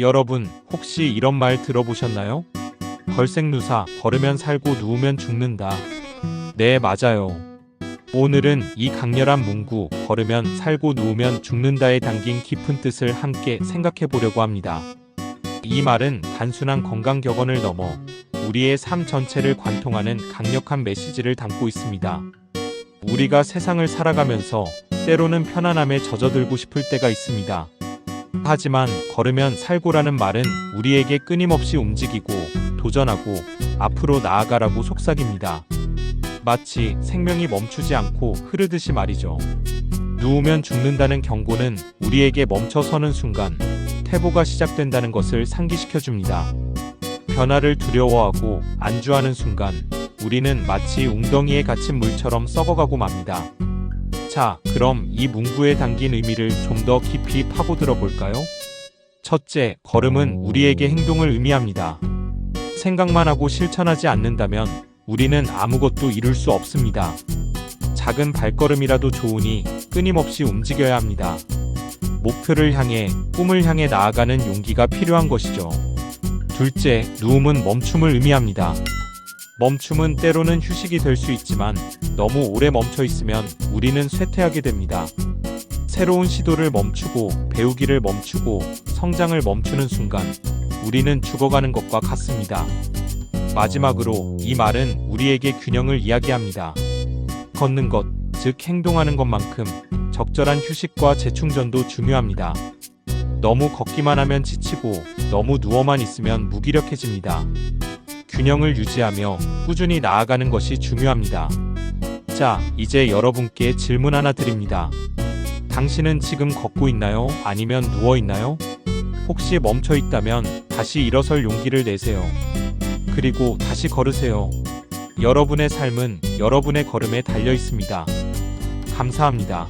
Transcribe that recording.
여러분, 혹시 이런 말 들어보셨나요? 걸생누사, 걸으면 살고 누우면 죽는다. 네, 맞아요. 오늘은 이 강렬한 문구, 걸으면 살고 누우면 죽는다에 담긴 깊은 뜻을 함께 생각해 보려고 합니다. 이 말은 단순한 건강 격언을 넘어 우리의 삶 전체를 관통하는 강력한 메시지를 담고 있습니다. 우리가 세상을 살아가면서 때로는 편안함에 젖어들고 싶을 때가 있습니다. 하지만 걸으면 살고라는 말은 우리에게 끊임없이 움직이고 도전하고 앞으로 나아가라고 속삭입니다. 마치 생명이 멈추지 않고 흐르듯이 말이죠. 누우면 죽는다는 경고는 우리에게 멈춰 서는 순간 태보가 시작된다는 것을 상기시켜 줍니다. 변화를 두려워하고 안주하는 순간 우리는 마치 웅덩이에 갇힌 물처럼 썩어가고 맙니다. 자, 그럼 이 문구에 담긴 의미를 좀 더 깊이 파고들어 볼까요? 첫째, 걸음은 우리에게 행동을 의미합니다. 생각만 하고 실천하지 않는다면 우리는 아무것도 이룰 수 없습니다. 작은 발걸음이라도 좋으니 끊임없이 움직여야 합니다. 목표를 향해, 꿈을 향해 나아가는 용기가 필요한 것이죠. 둘째, 누움은 멈춤을 의미합니다. 멈춤은 때로는 휴식이 될 수 있지만 너무 오래 멈춰 있으면 우리는 쇠퇴하게 됩니다. 새로운 시도를 멈추고 배우기를 멈추고 성장을 멈추는 순간 우리는 죽어가는 것과 같습니다. 마지막으로 이 말은 우리에게 균형을 이야기합니다. 걷는 것, 즉 행동하는 것만큼 적절한 휴식과 재충전도 중요합니다. 너무 걷기만 하면 지치고 너무 누워만 있으면 무기력해집니다. 균형을 유지하며 꾸준히 나아가는 것이 중요합니다. 자, 이제 여러분께 질문 하나 드립니다. 당신은 지금 걷고 있나요? 아니면 누워 있나요? 혹시 멈춰 있다면 다시 일어설 용기를 내세요. 그리고 다시 걸으세요. 여러분의 삶은 여러분의 걸음에 달려 있습니다. 감사합니다.